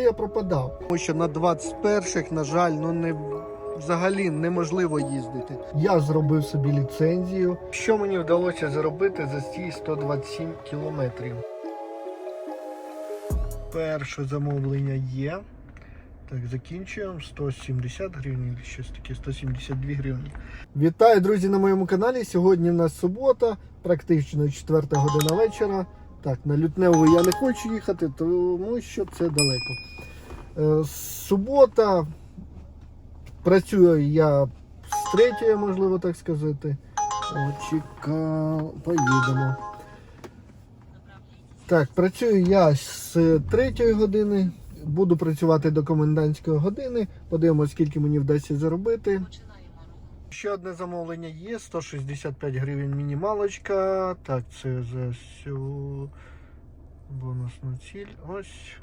Я пропадав. Тому що на 21-х, на жаль, ну не взагалі неможливо їздити. Я зробив собі ліцензію. Що мені вдалося зробити за ці 127 кілометрів? Перше замовлення є. Так, закінчуємо 170 гривень, щось таке, 172 гривні. Вітаю, друзі, на моєму каналі. Сьогодні в нас субота, практично 4 година вечора. Так, на Лютневу я не хочу їхати, тому що це далеко. Е, Субота. Працюю я з третьої, можливо так сказати. Чека, поїдемо. Так, працюю я з третьої години. Буду працювати до комендантської години. Подивимось, скільки мені вдасться заробити. Ще одне замовлення є. 165 гривень мінімалочка. Так, це за всю бонусну ціль. Ось.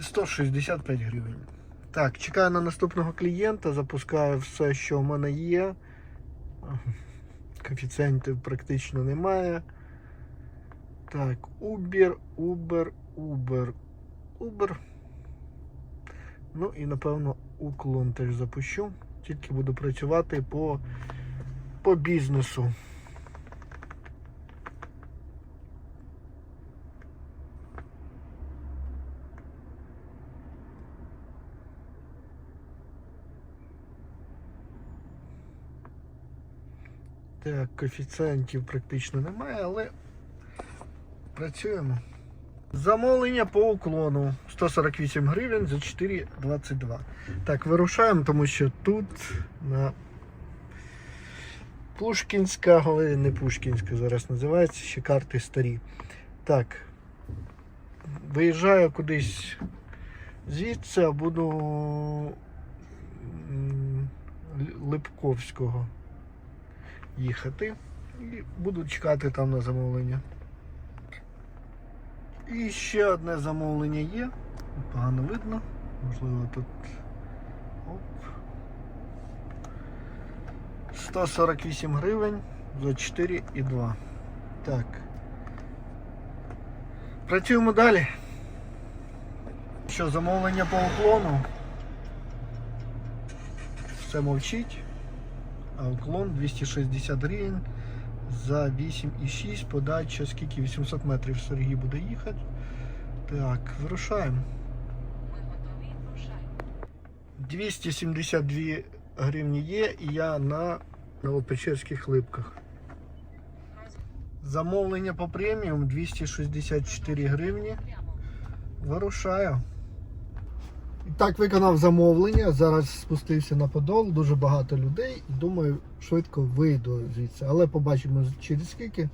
165 гривень. Так, чекаю на наступного клієнта, запускаю все, що в мене є. Коефіцієнтів практично немає. Так, Uber, Uber, Uber, Uber. Ну і напевно уклон теж запущу. Тільки буду працювати по, по бізнесу. Так, коефіцієнтів практично немає, але працюємо. Замовлення по уклону 148 гривень за 4,22. Так, вирушаємо, тому що тут на Пушкінська, але не Пушкінська зараз називається, ще карти старі. Так. Виїжджаю кудись звідси, а буду Липковського їхати. І буду чекати там на замовлення. І ще одне замовлення є. Погано видно. Можливо тут. Оп. 148 гривень за 4,2. Так. Працюємо далі. Що, замовлення по уклону? Все мовчить. А уклон 260 гривень за 8,6 подача, скільки 800 метрів Сергій буде їхати. Так, вирушаємо. 272 гривні є і я на Новопечерських липках. Замовлення по преміум 264 гривні. Вирушаю. Так виконав замовлення. Зараз спустився на подол, дуже багато людей. Думаю, швидко вийду звідси. Але побачимо через скільки.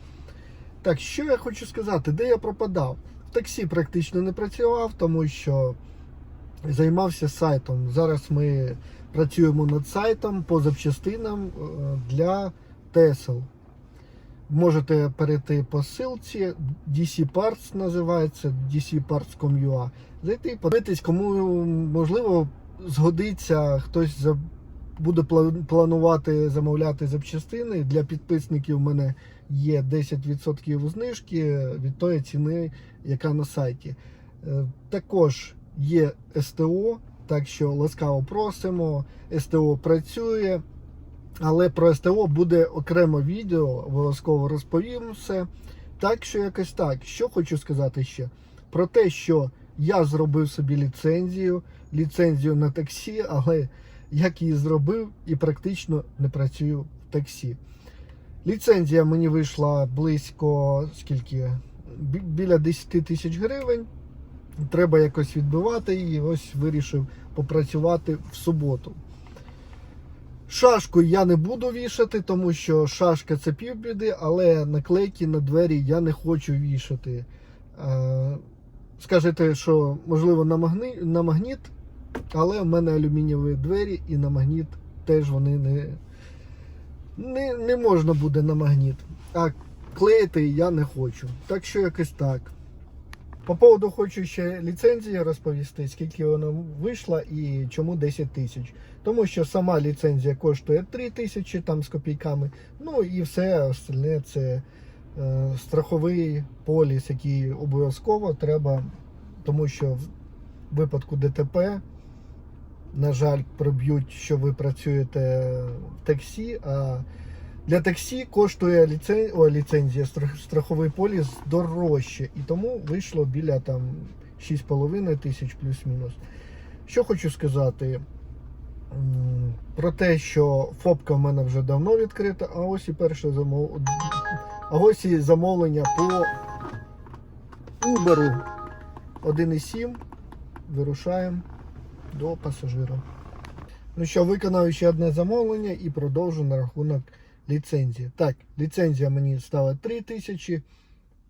Так, що я хочу сказати, де я пропадав? В таксі практично не працював, тому що займався сайтом. Зараз ми працюємо над сайтом по запчастинам е, для Tesla. Можете перейти по ссылці, DC Parts називається, dcparts.com.ua. Зайти, подивитись, кому можливо згодиться, хтось буде планувати замовляти запчастини. Для підписників у мене є 10% знижки від тої ціни, яка на сайті. Е, Також є СТО, так що ласкаво просимо. СТО працює. Але про СТО буде окремо відео, обов'язково розповім все. Так що якось так. Що хочу сказати ще? Про те, що я зробив собі ліцензію, ліцензію на таксі, але як її зробив і практично не працюю в таксі. Ліцензія мені вийшла близько скільки? Біля 10 тисяч гривень. Треба якось відбивати її. Ось вирішив попрацювати в суботу. Шашку я не буду вішати, тому що шашка це півбіди, але наклейки на двері я не хочу вішати. Скажете, що можливо на, магни... на магніт, але в мене алюмінієві двері і на магніт теж вони не, не, не можна буде на магніт. А клеїти я не хочу. Так що якось так. По поводу хочу ще ліцензії розповісти, скільки вона вийшла і чому 10 тисяч. Тому що сама ліцензія коштує 3 тисячі там з копійками. Ну і все остальне це страховий поліс, який обов'язково треба тому що в випадку ДТП, на жаль, проб'ють, що ви працюєте в таксі, а для таксі коштує ліцен... О, ліцензія, страховий поліс дорожче. І тому вийшло біля там 6,5 тисяч плюс-мінус. Що хочу сказати про те, що ФОПка в мене вже давно відкрита, а ось і перше замов... а ось і замовлення по Uber 1,7. Вирушаємо до пасажира. Ну що, виконав ще одне замовлення і продовжу на рахунок ліцензії. Так, ліцензія мені стала 3 тисячі,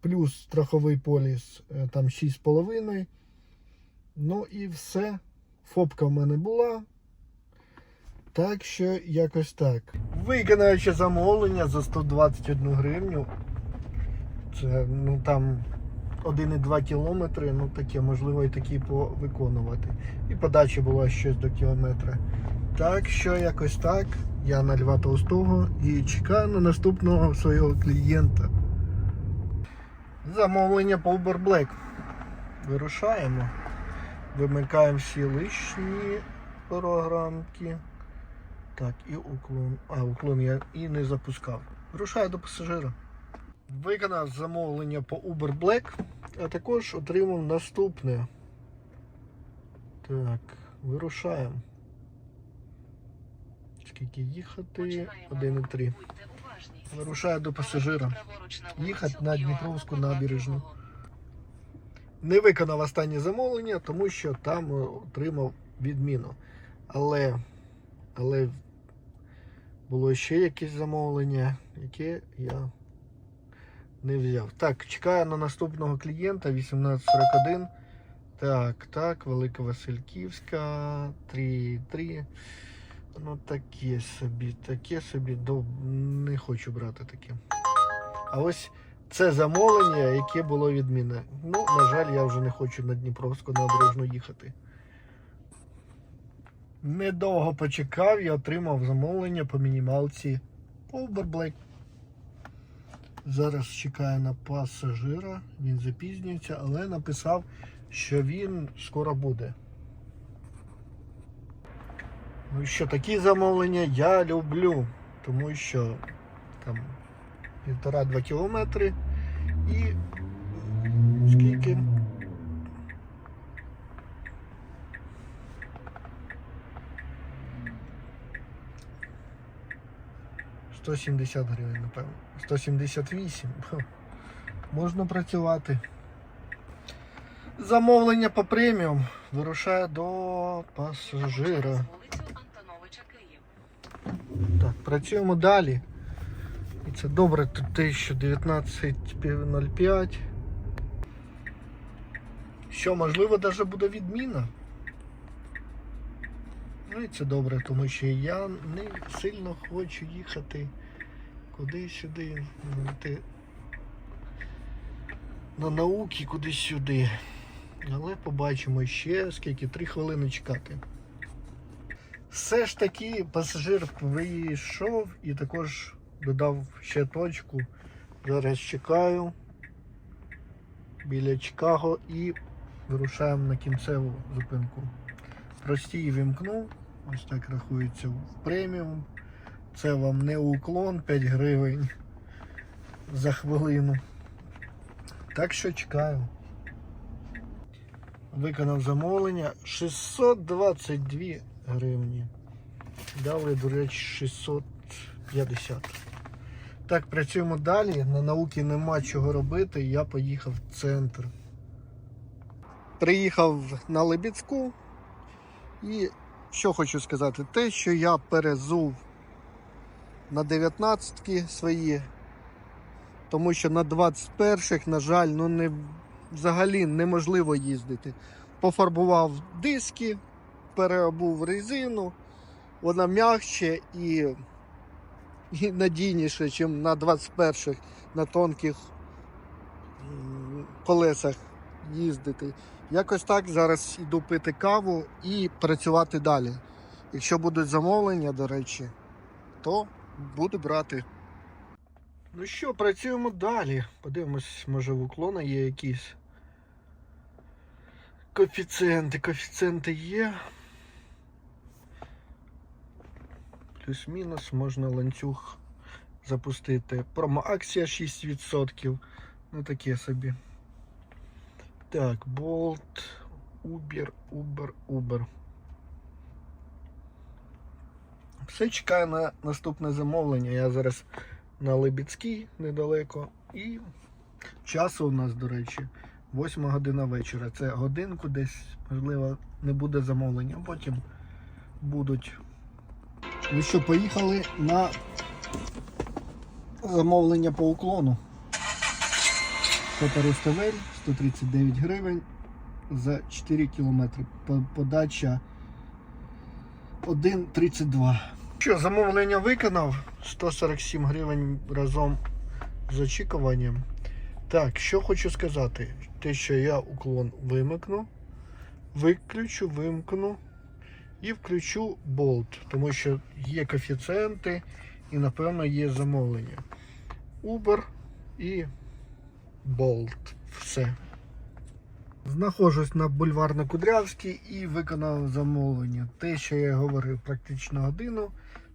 плюс страховий поліс е, там 6,5. Ну і все. Фопка в мене була. Так що якось так. Виконаючи замовлення за 121 гривню. Це ну там 1,2 кілометри, ну таке, можливо, і такі повиконувати. І подача була щось до кілометра. Так що якось так. Я на Льва Толстого і чекаю на наступного свого клієнта. Замовлення по Uber Black. Вирушаємо. Вимикаємо всі лишні програмки. Так, і уклон. А, уклон я і не запускав. Вирушаю до пасажира. Виконав замовлення по Uber Black, а також отримав наступне. Так, вирушаємо. Скільки їхати? 1,3. Вирушаю до пасажира. Їхати на Дніпровську набережну. Не виконав останнє замовлення, тому що там е, отримав відміну. Але, але було ще якесь замовлення, яке я не взяв. Так, чекаю на наступного клієнта 1841. Так, так, Велика Васильківська, 3,3. Ну таке собі, таке собі, до... не хочу брати таке. А ось це замовлення, яке було відмінне. Ну, на жаль, я вже не хочу на Дніпровську набережну їхати. Недовго почекав і отримав замовлення по мінімалці Black. Зараз чекаю на пасажира, він запізнюється, але написав, що він скоро буде. Ну що, такі замовлення я люблю, тому що там півтора-два кілометри і скільки? Сто сімдесят гривень, напевно. 178. Ха. Можна працювати. Замовлення по преміум вирушає до пасажира. Так, працюємо далі. І це добре, тут 1019.05. Що, можливо, навіть буде відміна. Ну і це добре, тому що я не сильно хочу їхати куди-сюди. На науки кудись сюди. Але побачимо ще скільки, три хвилини чекати. Все ж таки пасажир вийшов і також додав ще точку. Зараз чекаю біля Чикаго і вирушаємо на кінцеву зупинку. Простій вімкнув, ось так рахується в преміум. Це вам не уклон 5 гривень за хвилину. Так що чекаю. Виконав замовлення 622 гривні. Дали, до речі, 650. Так, працюємо далі. На науки нема чого робити. Я поїхав в центр. Приїхав на Лебідську. І що хочу сказати, те, що я перезув на 19 свої, тому що на 21-х, на жаль, ну не взагалі неможливо їздити. Пофарбував диски, переобув резину, вона м'якше і, і надійніше, ніж на 21-х на тонких колесах їздити. Якось так зараз іду пити каву і працювати далі. Якщо будуть замовлення, до речі, то буду брати. Ну що, працюємо далі. Подивимось, може в уклона є якісь. Коефіцієнти, коефіцієнти є. Плюс-мінус можна ланцюг запустити. Промо-акція 6%. Ну таке собі. Так, Bolt, Uber, Uber, Uber. Все чекаю на наступне замовлення. Я зараз на Лебідській недалеко. І часу у нас, до речі, 8 година вечора. Це годинку десь, можливо, не буде замовлення. Потім будуть. Ну що, поїхали на замовлення по уклону. Фото Руставель 139 гривень за 4 кілометри. Подача 1,32. Що, замовлення виконав 147 гривень разом з очікуванням. Так, що хочу сказати, те, що я уклон вимикну, виключу, вимкну і включу болт, тому що є коефіцієнти і, напевно, є замовлення. Uber і болт. Все. Знаходжусь на бульварно Кудрявській і виконав замовлення. Те, що я говорив практично годину,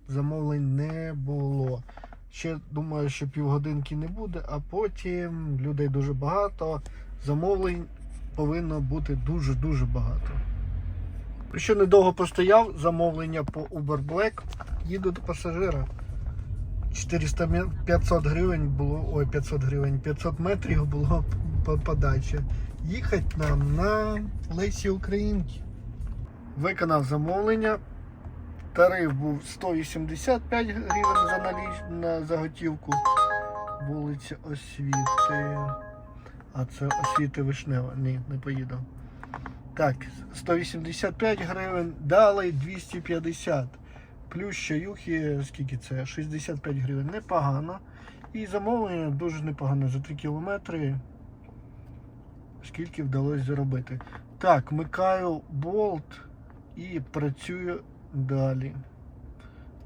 замовлень не було. Ще думаю, що півгодинки не буде, а потім людей дуже багато. Замовлень повинно бути дуже-дуже багато. Що недовго постояв, замовлення по Uber Black, їду до пасажира. 400 мі- 500 гривень було, ой, 500 гривень, 500 метрів було по- подача. Їхати нам на Лесі Українки. Виконав замовлення. Тариф був 185 гривень за наліч на заготівку. Вулиця Освіти. А це освіти Вишнева. Ні, не поїду. Так, 185 гривень, далі 250. Плюс чаюхи, скільки це? 65 гривень. Непогано. І замовлення дуже непогано за 3 кілометри. Скільки вдалося заробити. Так, микаю болт і працюю далі.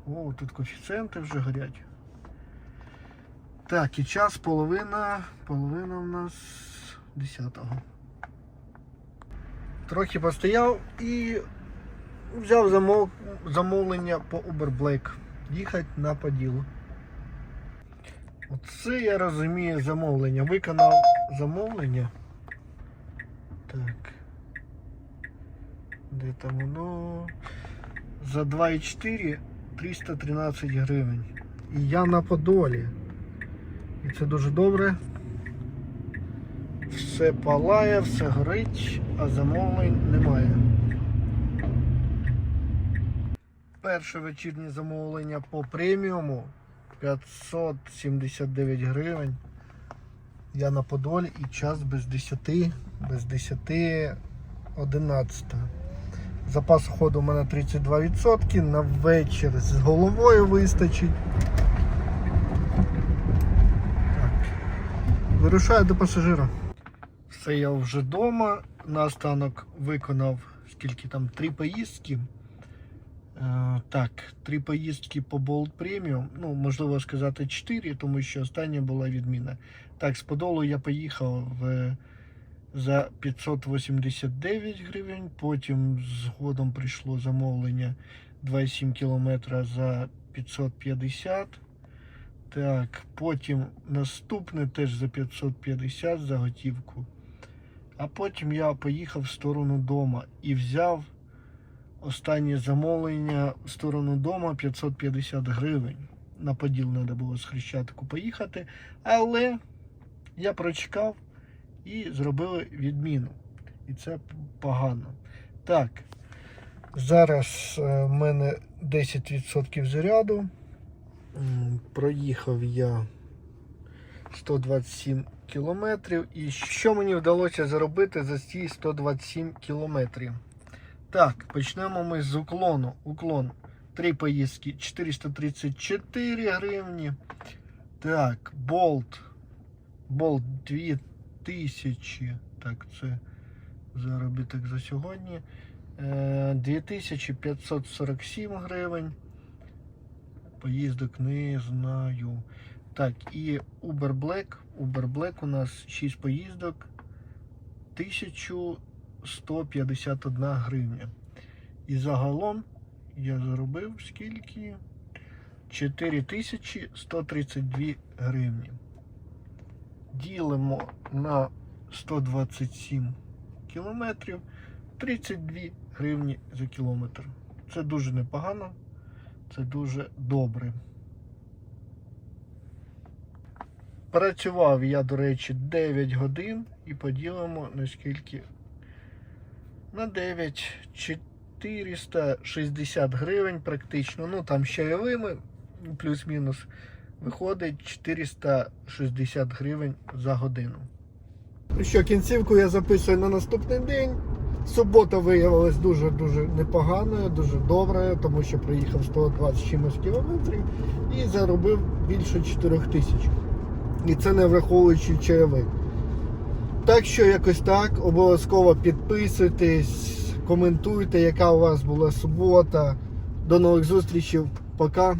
О, тут коефіцієнти вже горять. Так, і час половина. Половина у нас 10-го. Трохи постояв і взяв замов... замовлення по Uber Black. Їхати на поділ. Оце я розумію замовлення. Виконав замовлення. Так. Де там воно? За 2,4 313 гривень. І я на Подолі. І це дуже добре. Все палає, все горить, а замовлень немає. Перше вечірнє замовлення по преміуму 579 гривень. Я на Подолі і час без 10, без 10 11. Запас ходу у мене 32%, на вечір з головою вистачить. Так. Вирушаю до пасажира. Все, я вже вдома. Наостанок виконав скільки там три поїздки. Е, так, три поїздки по Bolt Premium. Ну, можливо сказати, чотири, тому що остання була відміна. Так, з Подолу я поїхав за 589 гривень. Потім згодом прийшло замовлення 2,7 км за 550. Так, потім наступне теж за 550 за готівку. А потім я поїхав в сторону дома і взяв останнє замовлення в сторону дома 550 гривень. На поділ треба було з Хрещатику поїхати. Але я прочекав і зробили відміну. І це погано. Так, зараз е, в мене 10% заряду. Проїхав я 127 кілометрів. І що мені вдалося заробити за ці 127 кілометрів? Так, почнемо ми з уклону. Уклон. Три поїздки 434 гривні. Так, болт. Болт 2000. Так, це заробіток за сьогодні. Е, 2547 гривень. Поїздок не знаю. Так, і Uber Black. Uber Black у нас 6 поїздок. 151 гривня. І загалом я заробив скільки? 4132 гривні. Ділимо на 127 кілометрів 32 гривні за кілометр. Це дуже непогано, це дуже добре. Працював я, до речі, 9 годин і поділимо на скільки? На 9 460 гривень практично. Ну там чайовими, плюс-мінус, виходить 460 гривень за годину. Ну що, кінцівку я записую на наступний день. Субота виявилась дуже-дуже непоганою, дуже доброю, тому що проїхав 120 чимось кілометрів і заробив більше 4 тисяч. І це не враховуючи чайовий. Так що якось так. Обов'язково підписуйтесь, коментуйте, яка у вас була субота. До нових зустрічей. Пока.